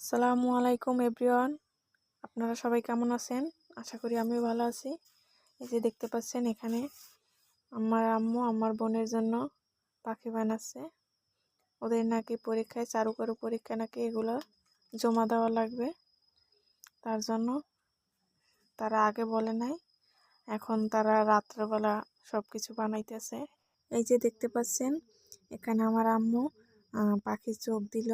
আসসালামু আলাইকুম এভরিওয়ান। আপনারা সবাই কেমন আছেন? আশা করি আমিও ভালো আছি। এই যে দেখতে পাচ্ছেন এখানে আমার আম্মু, আমার বোনের জন্য পাখি বানাচ্ছে। ওদের নাকি পরীক্ষায়, চারুকারু পরীক্ষা নাকি এগুলো জমা দেওয়া লাগবে। তার জন্য তারা আগে বলে নাই। এখন তারা রাত্রেবেলা সব কিছু বানাইতেছে। এই যে দেখতে পাচ্ছেন, এখানে আমার আম্মু পাখির চোখ দিল।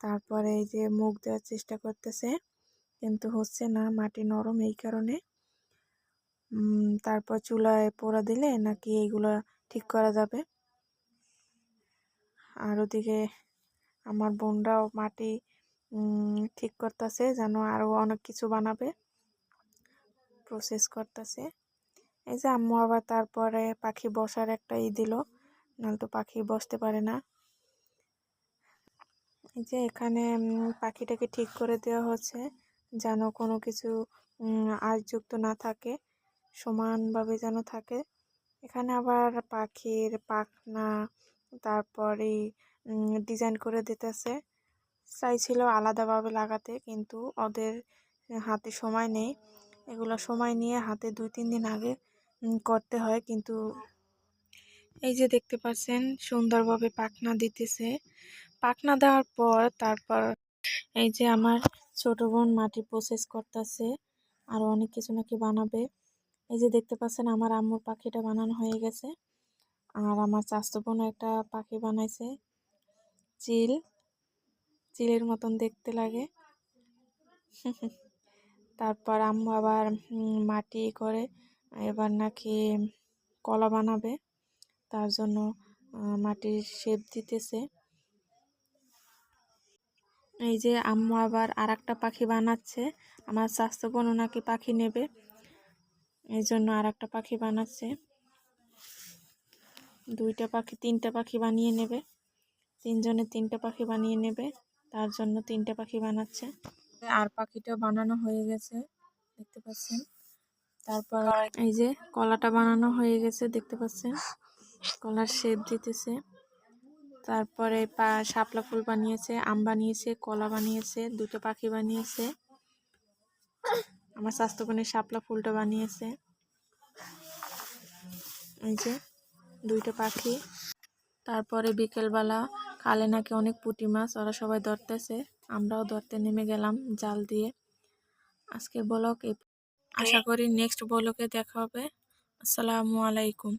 তারপরে এই যে মুখ দেওয়ার চেষ্টা করতেছে, কিন্তু হচ্ছে না, মাটি নরম এই কারণে। তারপর চুলায় পোড়া দিলে নাকি এইগুলো ঠিক করা যাবে। আর ওদিকে আমার বোনরাও মাটি ঠিক করতেছে, যেন আরও অনেক কিছু বানাবে প্রসেস করতেছে। এই যে আম্মু আবার তারপরে পাখি বসার একটা ই দিল, নাহলে তো পাখি বসতে পারে না। যে এখানে পাখিটাকে ঠিক করে দেওয়া হচ্ছে যেন কোনো কিছু আশযুক্ত না থাকে, সমানভাবে যেন থাকে। এখানে আবার পাখির পাখনা, তারপরে ডিজাইন করে দিতেছে। চাইছিল আলাদাভাবে লাগাতে, কিন্তু ওদের হাতে সময় নেই। এগুলো সময় নিয়ে হাতে দুই, তিন দিন আগে করতে হয়, কিন্তু এই যে দেখতে পাচ্ছেন সুন্দরভাবে পাখনা দিতেছে। পাখনা দেওয়ার পর তারপর এই যে আমার ছোট বোন মাটি প্রসেস করতেছে আরও অনেক কিছু নাকি বানাবে। এই যে দেখতে পাচ্ছেন, আমার আম্মুর পাখিটা বানানো হয়ে গেছে। আর আমার চাস্তো বোন একটা পাখি বানাইছে। চিল, চিলের মতন দেখতে লাগে। তারপর আম্মু আবার মাটি করে এবার নাকি কলা বানাবে। তার জন্য মাটির শেপ দিতেছে। এই যে আম্মু আবার আর একটা পাখি বানাচ্ছে। আমার স্বাস্থ্য বোনও নাকি পাখি নেবে? এই জন্য আর একটা পাখি বানাচ্ছে। দুইটা পাখি, তিনটা পাখি বানিয়ে নেবে। তিনজনে তিনটা পাখি বানিয়ে নেবে। তার জন্য তিনটা পাখি বানাচ্ছে। আর পাখিটা বানানো হয়ে গেছে, দেখতে পাচ্ছেন। তারপর এই যে কলাটা বানানো হয়ে গেছে, দেখতে পাচ্ছেন। কলার শেপ দিতেছে। তারপরে পা শাপলা ফুল বানিয়েছে, আম বানিয়েছে, কলা বানিয়েছে, দুটো পাখি বানিয়েছে। আমার স্বাস্থ্যকনের শাপলা ফুলটা বানিয়েছে। এই যে দুইটা পাখি। তারপরে বিকেলবেলা কালে নাকি অনেক পুঁটি মাছ, ওরা সবাই ধরতেছে। আমরাও ধরতে নেমে গেলাম জাল দিয়ে। আজকের বলক আশা করি নেক্সট বলকে দেখা হবে। আসসালামু আলাইকুম।